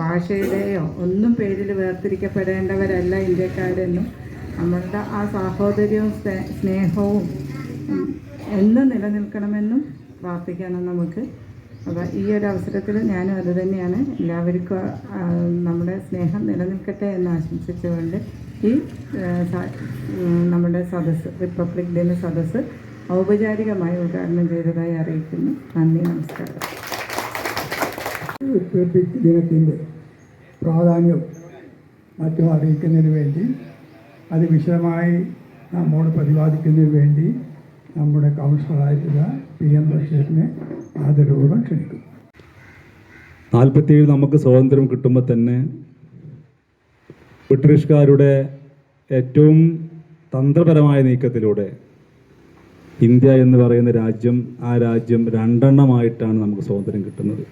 ഭാഷയുടെയോ ഒന്നും പേരിൽ വേർതിരിക്കപ്പെടേണ്ടവരല്ല ഇന്ത്യക്കാരെന്നും നമ്മളുടെ ആ സാഹോദര്യവും സ്നേഹവും എന്നും നിലനിൽക്കണമെന്നും പ്രാർത്ഥിക്കണം നമുക്ക്. അപ്പോൾ ഈ ഒരു അവസരത്തിൽ ഞാനും അത് തന്നെയാണ് എല്ലാവർക്കും നമ്മുടെ സ്നേഹം നിലനിൽക്കട്ടെ എന്ന് ആശംസിച്ചുകൊണ്ട് ഈ നമ്മുടെ സദസ്സ് റിപ്പബ്ലിക് ദിന സദസ്സ് ഔപചാരികമായി ഉദ്ഘാടനം ചെയ്തതായി അറിയിക്കുന്നു. നന്ദി നമസ്കാരം. ദിനത്തിന്റെ പ്രാധാന്യം മറ്റും അറിയിക്കുന്നതിന് വേണ്ടി അത് വിശദമായി നമ്മോട് പ്രതിപാദിക്കുന്നതിന് വേണ്ടി നമ്മുടെ കൗൺസിലറായിട്ടുള്ള പി എം ബഷീറിനെ ആദരപൂർവം ക്ഷണിക്കും നാൽപ്പത്തിയേഴ് നമുക്ക് സ്വാതന്ത്ര്യം കിട്ടുമ്പോൾ തന്നെ ബ്രിട്ടീഷുകാരുടെ ഏറ്റവും തന്ത്രപരമായ നീക്കത്തിലൂടെ ഇന്ത്യ എന്ന് പറയുന്ന രാജ്യം ആ രാജ്യം രണ്ടെണ്ണമായിട്ടാണ് നമുക്ക് സ്വാതന്ത്ര്യം കിട്ടുന്നത്.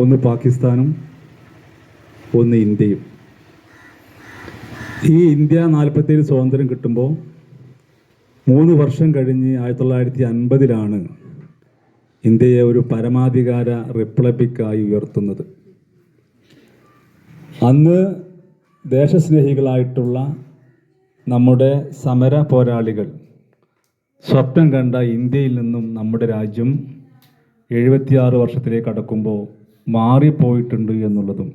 ഒന്ന് പാകിസ്ഥാനും ഒന്ന് ഇന്ത്യയും. ഈ ഇന്ത്യ നാൽപ്പത്തിയേഴ് സ്വാതന്ത്ര്യം കിട്ടുമ്പോൾ മൂന്ന് വർഷം കഴിഞ്ഞ് ആയിരത്തി തൊള്ളായിരത്തി അൻപതിലാണ് ഇന്ത്യയെ ഒരു പരമാധികാര റിപ്പബ്ലിക്കായി ഉയർത്തുന്നത്. അന്ന് ദേശസ്നേഹികളായിട്ടുള്ള നമ്മുടെ സമര പോരാളികൾ സ്വപ്നം കണ്ട ഇന്ത്യയിൽ നിന്നും നമ്മുടെ രാജ്യം എഴുപത്തിയാറ് വർഷത്തിലേക്ക് കടക്കുമ്പോൾ മാറിപ്പോയിട്ടുണ്ട് എന്നുള്ളതും.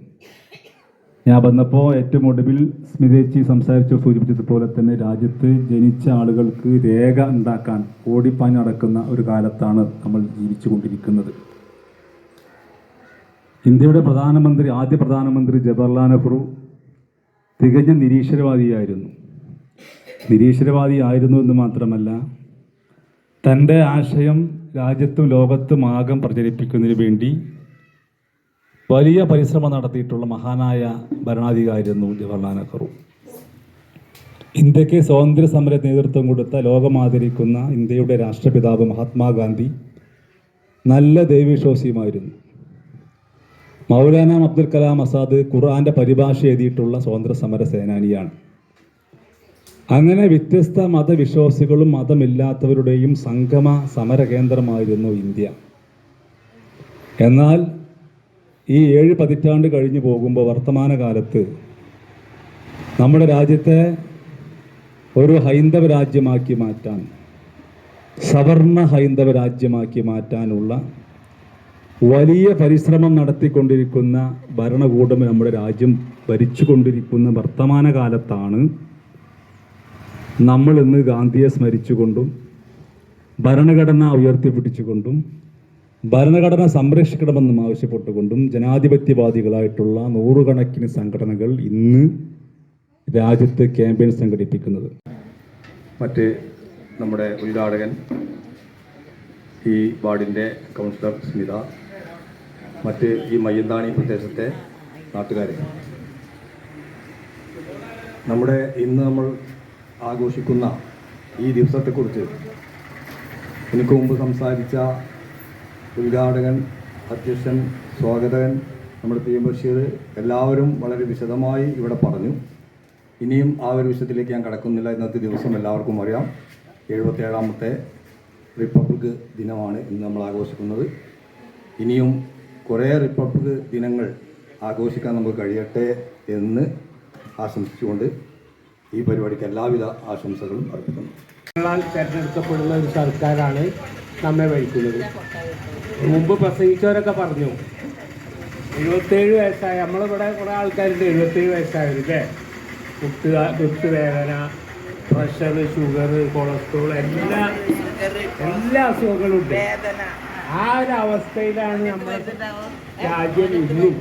ഞാൻ വന്നപ്പോൾ ഏറ്റവും ഒടുവിൽ സ്മിതേച്ചി സംസാരിച്ചു സൂചിപ്പിച്ചതുപോലെ തന്നെ രാജ്യത്ത് ജനിച്ച ആളുകൾക്ക് രേഖ ഉണ്ടാക്കാൻ ഓടിപ്പാഞ്ഞ് നടക്കുന്ന ഒരു കാലത്താണ് നമ്മൾ ജീവിച്ചു കൊണ്ടിരിക്കുന്നത് ഇന്ത്യയുടെ പ്രധാനമന്ത്രി ആദ്യ പ്രധാനമന്ത്രി ജവഹർലാൽ നെഹ്റു തികഞ്ഞ നിരീശ്വരവാദിയായിരുന്നു. നിരീശ്വരവാദി ആയിരുന്നു എന്ന് മാത്രമല്ല തന്റെ ആശയം രാജ്യത്തും ലോകത്തും ആകം പ്രചരിപ്പിക്കുന്നതിന് വേണ്ടി വലിയ പരിശ്രമം നടത്തിയിട്ടുള്ള മഹാനായ ഭരണാധികാരിയായിരുന്നു ജവഹർലാൽ നെഹ്റു ഇന്ത്യയ്ക്ക് സ്വാതന്ത്ര്യ സമര നേതൃത്വം കൊടുത്ത ലോകം ആദരിക്കുന്ന ഇന്ത്യയുടെ രാഷ്ട്രപിതാവ് മഹാത്മാഗാന്ധി നല്ല ദൈവവിശ്വാസിയുമായിരുന്നു മൗലാന അബ്ദുൽ കലാം ആസാദ് ഖുർആാന്റെ പരിഭാഷ എഴുതിയിട്ടുള്ള സ്വാതന്ത്ര്യ സമര സേനാനിയാണ്. അങ്ങനെ വ്യത്യസ്ത മതവിശ്വാസികളും മതമില്ലാത്തവരുടെയും സംഗമ സമര കേന്ദ്രമായിരുന്നു ഇന്ത്യ. എന്നാൽ ഈ ഏഴ് പതിറ്റാണ്ട് കഴിഞ്ഞു പോകുമ്പോൾ വർത്തമാനകാലത്ത് നമ്മുടെ രാജ്യത്തെ ഒരു ഹൈന്ദവ രാജ്യമാക്കി മാറ്റാൻ സവർണ ഹൈന്ദവ രാജ്യമാക്കി മാറ്റാനുള്ള വലിയ പരിശ്രമം നടത്തിക്കൊണ്ടിരിക്കുന്ന ഭരണകൂടം നമ്മുടെ രാജ്യം ഭരിച്ചുകൊണ്ടിരിക്കുന്ന വർത്തമാനകാലത്താണ് നമ്മൾ ഇന്ന് ഗാന്ധിയെ സ്മരിച്ചുകൊണ്ടും ഭരണഘടന ഉയർത്തിപ്പിടിച്ചുകൊണ്ടും ഭരണഘടന സംരക്ഷിക്കണമെന്നും ആവശ്യപ്പെട്ടുകൊണ്ടും ജനാധിപത്യവാദികളായിട്ടുള്ള നൂറുകണക്കിന് സംഘടനകൾ ഇന്ന് രാജ്യത്ത് ക്യാമ്പയിൻ സംഘടിപ്പിക്കുന്നത്. മറ്റ് നമ്മുടെ ഉദ്ഘാടകൻ ഈ വാർഡിന്റെ കൗൺസിലർ സ്മിത മറ്റ് ഈ മയ്യന്താണി പ്രദേശത്തെ നാട്ടുകാരെ. നമ്മുടെ ഇന്ന് നമ്മൾ ആഘോഷിക്കുന്ന ഈ ദിവസത്തെക്കുറിച്ച് എനിക്ക് മുമ്പ് സംസാരിച്ച ഉദ്ഘാടകൻ അധ്യക്ഷൻ സ്വാഗതകൻ നമ്മുടെ പി എം ബഷീർ എല്ലാവരും വളരെ വിശദമായി ഇവിടെ പറഞ്ഞു. ഇനിയും ആ ഒരു വിഷയത്തിലേക്ക് ഞാൻ കടക്കുന്നില്ല. ഇന്നത്തെ ദിവസം എല്ലാവർക്കും അറിയാം. എഴുപത്തേഴാമത്തെ റിപ്പബ്ലിക് ദിനമാണ് ഇന്ന് നമ്മൾ ആഘോഷിക്കുന്നത്. ഇനിയും കുറേ റിപ്പബ്ലിക് ദിനങ്ങൾ ആഘോഷിക്കാൻ നമുക്ക് കഴിയട്ടെ എന്ന് ആശംസിച്ചുകൊണ്ട് ഈ പരിപാടിക്ക് എല്ലാവിധ ആശംസകളും അർപ്പിക്കുന്നു. തെരഞ്ഞെടുക്കപ്പെടുന്ന ഒരു സർക്കാരാണ് നമ്മെ ഭരിക്കുന്നത് മുമ്പ് പ്രസംഗിച്ചവരൊക്കെ പറഞ്ഞു. എഴുപത്തേഴ് വയസ്സായ. നമ്മളിവിടെ കുറേ ആൾക്കാരുണ്ട്. എഴുപത്തേഴ് വയസ്സായവരില്ലേ കുത്ത് കുത്ത് വേദന പ്രഷർ ഷുഗർ കൊളസ്ട്രോൾ എല്ലാ എല്ലാ അസുഖങ്ങളും ഉണ്ട്. ആ ഒരു അവസ്ഥയിലാണ് നമ്മൾ രാജ്യം ഇന്നും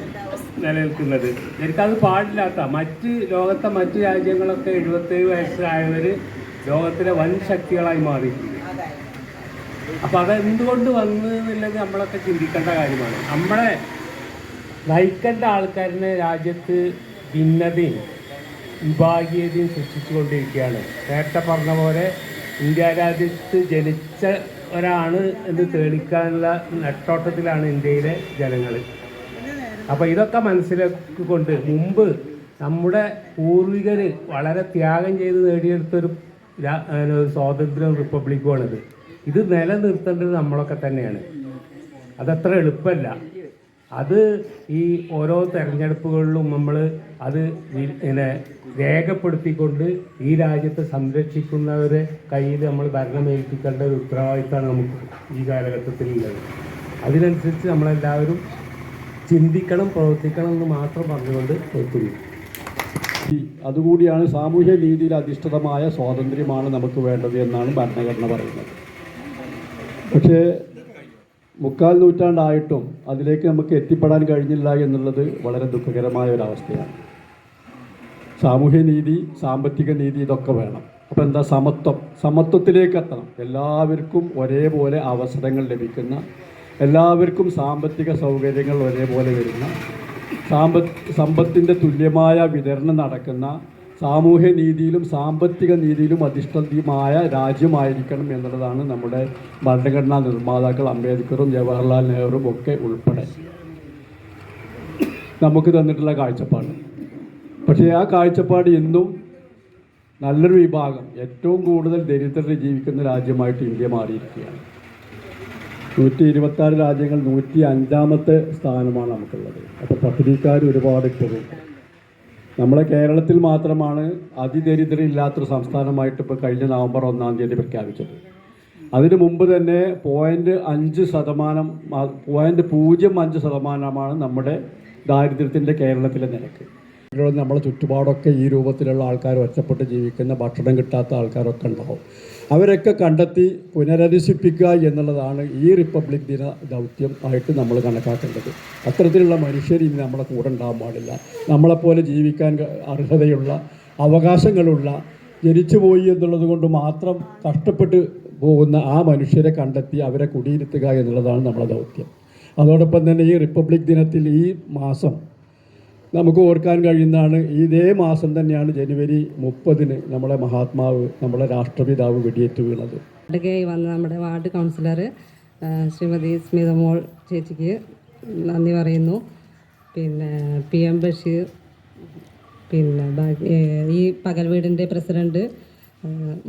നിലനിൽക്കുന്നത്. എനിക്കത് പാടില്ലാത്ത മറ്റ് ലോകത്തെ മറ്റ് രാജ്യങ്ങളൊക്കെ എഴുപത്തേഴ് വയസ്സായവർ ലോകത്തിലെ വൻ ശക്തികളായി മാറിയിട്ടുണ്ട് അപ്പം അതെന്തുകൊണ്ട് വന്നു എന്നുള്ളത് നമ്മളൊക്കെ ചിന്തിക്കേണ്ട കാര്യമാണ്. നമ്മളെ നയിക്കേണ്ട ആൾക്കാരിനെ രാജ്യത്ത് ഭിന്നതയും വിഭാഗീയതയും സൃഷ്ടിച്ചുകൊണ്ടിരിക്കുകയാണ്. നേരത്തെ പറഞ്ഞ പോലെ ഇന്ത്യ രാജ്യത്ത് ജനിച്ച ഒരാണ് എന്ന് തെളിക്കാനുള്ള നെട്ടോട്ടത്തിലാണ് ഇന്ത്യയിലെ ജനങ്ങൾ അപ്പോൾ ഇതൊക്കെ മനസ്സിലാക്കിക്കൊണ്ട് മുമ്പ് നമ്മുടെ പൂർവികർ വളരെ ത്യാഗം ചെയ്ത് നേടിയെടുത്തൊരു സ്വാതന്ത്ര്യം റിപ്പബ്ലിക്കുമാണിത് ഇത് നിലനിർത്തേണ്ടത് നമ്മളൊക്കെ തന്നെയാണ്. അതത്ര എളുപ്പമല്ല. അത് ഈ ഓരോ തെരഞ്ഞെടുപ്പുകളിലും നമ്മൾ അത് പിന്നെ രേഖപ്പെടുത്തിക്കൊണ്ട് ഈ രാജ്യത്തെ സംരക്ഷിക്കുന്നവരെ കയ്യിൽ നമ്മൾ ഭരണമേൽപ്പിക്കേണ്ട ഒരു ഉത്തരവാദിത്തമാണ് നമുക്ക് ഈ കാലഘട്ടത്തിലുള്ളത്. അതിനനുസരിച്ച് നമ്മളെല്ലാവരും ചിന്തിക്കണം പ്രവർത്തിക്കണം എന്ന് മാത്രം പറഞ്ഞുകൊണ്ട് നിർത്തുന്നു അതുകൂടിയാണ് സാമൂഹ്യ നീതിയിൽ അധിഷ്ഠിതമായ സ്വാതന്ത്ര്യമാണ് നമുക്ക് വേണ്ടത് എന്നാണ് ഭരണഘടന പറയുന്നത്. പക്ഷേ മുക്കാൽ നൂറ്റാണ്ടായിട്ടും അതിലേക്ക് നമുക്ക് എത്തിപ്പെടാൻ കഴിഞ്ഞില്ല എന്നുള്ളത് വളരെ ദുഃഖകരമായ ഒരവസ്ഥയാണ് സാമൂഹ്യ നീതി സാമ്പത്തിക നീതി ഇതൊക്കെ വേണം. അപ്പോൾ എന്താ സമത്വം? സമത്വത്തിലേക്ക് എത്തണം. എല്ലാവർക്കും ഒരേപോലെ അവസരങ്ങൾ ലഭിക്കുന്ന എല്ലാവർക്കും സാമ്പത്തിക സൗകര്യങ്ങൾ ഒരേപോലെ വരുന്ന സാമ്പ സമ്പത്തിന്റെ തുല്യമായ വിതരണം നടക്കുന്ന സാമൂഹ്യ നീതിയിലും സാമ്പത്തിക നീതിയിലും അധിഷ്ഠിതമായ രാജ്യമായിരിക്കണം എന്നുള്ളതാണ് നമ്മുടെ ഭരണഘടനാ നിർമ്മാതാക്കൾ അംബേദ്കറും ജവഹർലാൽ നെഹ്റുവും ഒക്കെ ഉൾപ്പെടെ നമുക്ക് തന്നിട്ടുള്ള കാഴ്ചപ്പാട്. പക്ഷേ ആ കാഴ്ചപ്പാട് ഇന്നും നല്ലൊരു വിഭാഗം ഏറ്റവും കൂടുതൽ ദരിദ്രർ ജീവിക്കുന്ന രാജ്യമായിട്ട് ഇന്ത്യ മാറിയിരിക്കുകയാണ്. നൂറ്റി ഇരുപത്താറ് രാജ്യങ്ങൾ നൂറ്റി അഞ്ചാമത്തെ സ്ഥാനമാണ് നമുക്കുള്ളത്. അപ്പോൾ പട്ടിണിക്കാർ ഒരുപാട് ഇപ്പോഴും നമ്മളെ കേരളത്തിൽ മാത്രമാണ് അതിദരിദ്രരില്ലാത്തൊരു സംസ്ഥാനമായിട്ട് ഇപ്പോൾ കഴിഞ്ഞ നവംബർ ഒന്നാം തീയതി പ്രഖ്യാപിച്ചത്. അതിനു മുമ്പ് തന്നെ പോയിന്റ് അഞ്ച് ശതമാനം പോയിന്റ് പൂജ്യം അഞ്ച് ശതമാനമാണ് നമ്മുടെ ദാരിദ്ര്യത്തിന്റെ കേരളത്തിലെ നിരക്ക്. നമ്മുടെ ചുറ്റുപാടൊക്കെ ഈ രൂപത്തിലുള്ള ആൾക്കാർ ഒറ്റപ്പെട്ട് ജീവിക്കുന്ന ഭക്ഷണം കിട്ടാത്ത ആൾക്കാരൊക്കെ ഉണ്ടാവും. അവരൊക്കെ കണ്ടെത്തി പുനരധിവസിപ്പിക്കുക എന്നുള്ളതാണ് ഈ റിപ്പബ്ലിക് ദിന ദൗത്യം ആയിട്ട് നമ്മൾ കണക്കാക്കേണ്ടത്. അത്തരത്തിലുള്ള മനുഷ്യർ ഇനി നമ്മളെ കൂടെ ഉണ്ടാകാൻ പാടില്ല. നമ്മളെപ്പോലെ ജീവിക്കാൻ അർഹതയുള്ള അവകാശങ്ങളുള്ള ജനിച്ചുപോയി എന്നുള്ളത് കൊണ്ട് മാത്രം കഷ്ടപ്പെട്ട് പോകുന്ന ആ മനുഷ്യരെ കണ്ടെത്തി അവരെ കുടിയിരുത്തുക എന്നുള്ളതാണ് നമ്മുടെ ദൗത്യം. അതോടൊപ്പം തന്നെ ഈ റിപ്പബ്ലിക് ദിനത്തിൽ ഈ മാസം നമുക്ക് ഓർക്കാൻ കഴിയുന്നതാണ് ഇതേ മാസം തന്നെയാണ് ജനുവരി മുപ്പതിന് നമ്മളെ മഹാത്മാവ് നമ്മളെ രാഷ്ട്രപിതാവ് വെടിയേറ്റ് വീണത്. വന്ന് വന്ന നമ്മുടെ വാർഡ് കൗൺസിലർ ശ്രീമതി സ്മിത മോൾ ചേച്ചിക്ക് നന്ദി പറയുന്നു. പിന്നെ പി എം ബഷീർ പിന്നെ ഈ പകൽ വീടിന്റെ പ്രസിഡന്റ്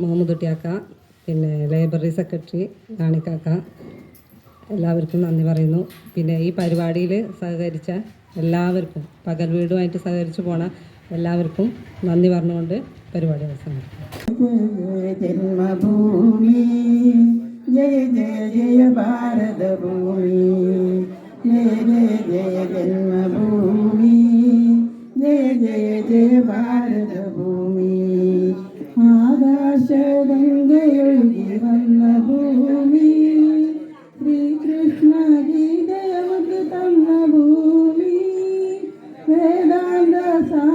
മുഹമ്മദ് കുട്ടിയാക്ക പിന്നെ ലൈബ്രറി സെക്രട്ടറി റാണിക്കാക്ക എല്ലാവർക്കും നന്ദി പറയുന്നു. പിന്നെ ഈ പരിപാടിയിൽ സഹകരിച്ച എല്ലാവർക്കും പകൽ വീടുമായിട്ട് സഹകരിച്ചു പോണ എല്ലാവർക്കും നന്ദി പറഞ്ഞുകൊണ്ട് പരിപാടി അവസാനിക്കും ജയ ജയ ജയ ഭാരതഭൂമി ജയ ജയ ജയ ജയ ഭാരതഭൂമി. വേദാന്ത സാര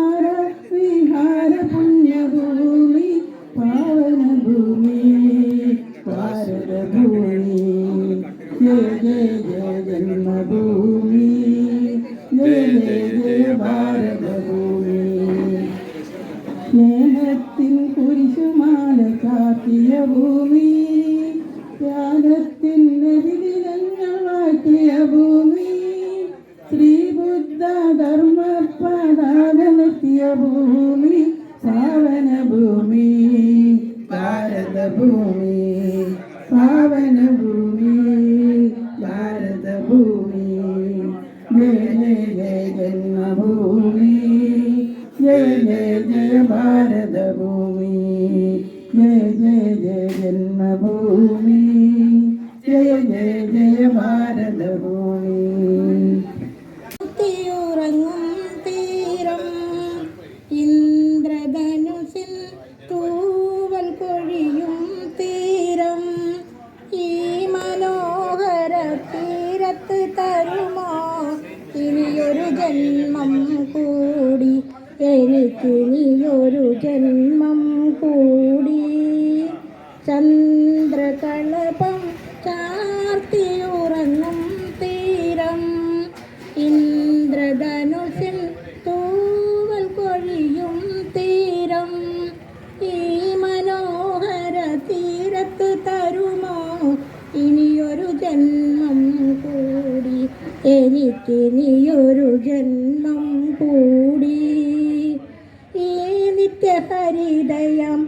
ഭാരത ഭൂമി. ജന്മം കൂടി എനിക്കിനിയൊരു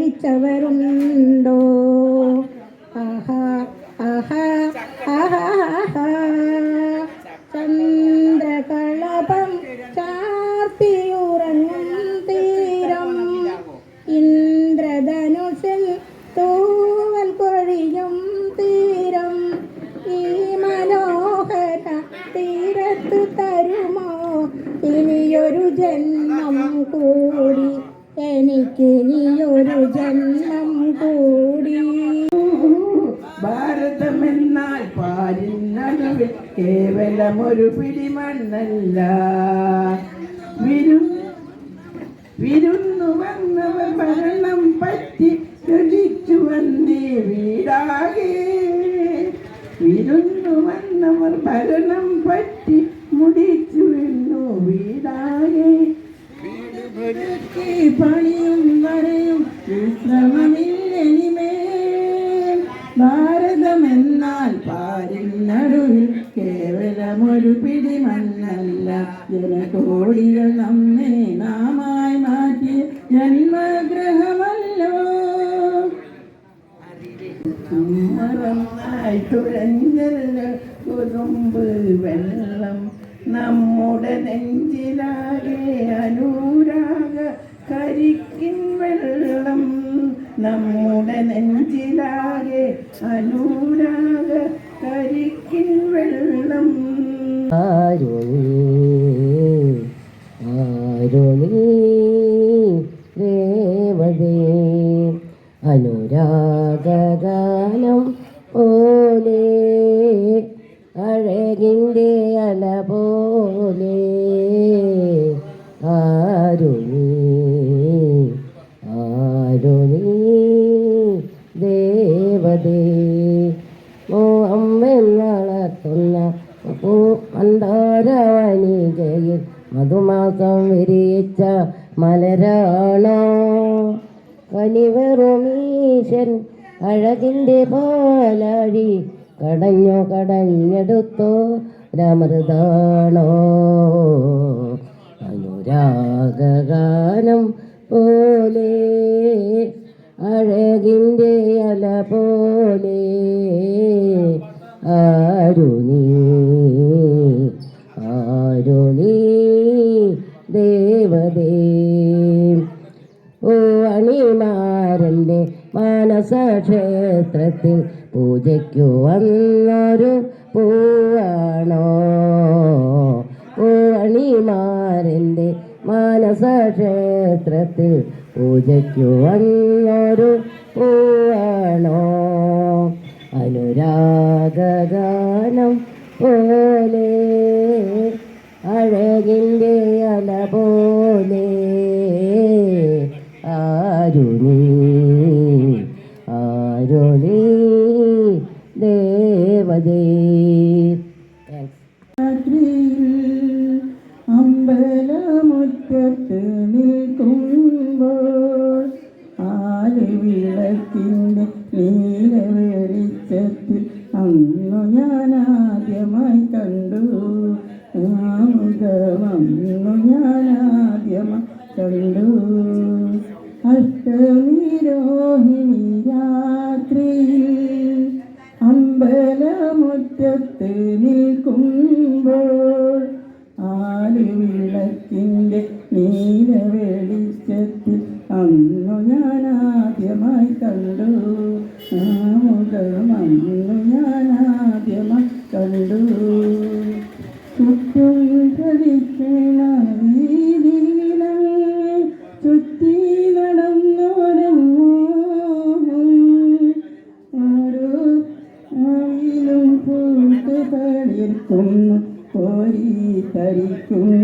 മരിച്ചവരുണ്ടോ ഭാരതമെന്നാൽ കേവലം ഒരു പിടിമണ്ണല്ല. വിരു വിരുന്നു വന്നവർ ഭരണം പറ്റി രുചിച്ചു വന്നേ വീടാകെ. വിരുന്നു വന്നവർ ഭരണം പറ്റി മുടിച്ചു വന്നു വീടാകെ. പണിയും വരയും വിശ്രമമില്ലെനിമേൽ. കേവലമൊരു പിടിമണ്ണല്ല ജനകോടികൾ നമ്മെ നാമായി മാറ്റി. ജന്മഗ്രഹമല്ലോ. മറന്നായി തുഴഞ്ഞല്ലോ കുറുമ്പ് വെള്ളം അനുരാഗാനം അനുരാഗാനം പോലെ അഴകിന്റെ അല പോലെ ആരുണി ആരുണി ദേവദേ ഓ അണിമാരന്റെ മാനസക്ഷേത്രത്തിൽ പൂജയ്ക്കു വന്നൊരു പൂവാണോ? മാനസക്ഷേത്രത്തിൽ പൂജയ്ക്കു വന്നൊരു തളിർക്കുന്നു പോയി തരിക്കുന്നു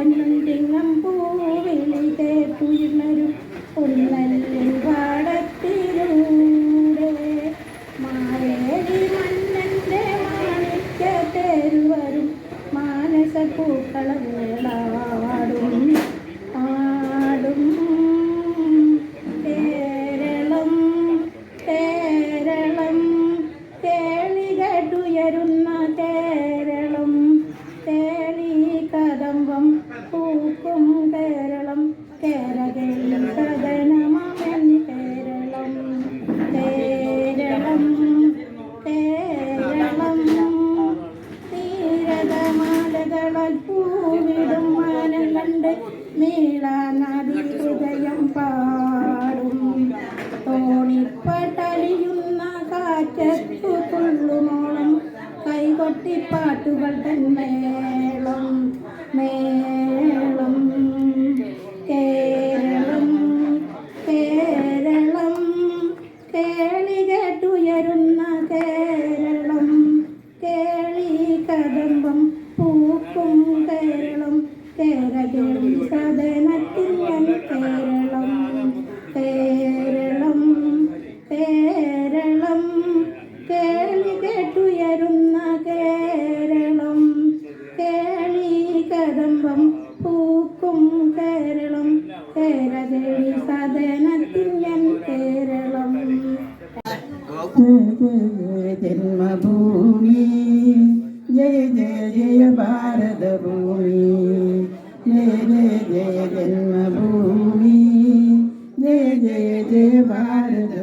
கொஞ்சம் കമ്പം പൂക്കും Keralam Keralam സദനത്തിൽ Keralam yeah yeah divine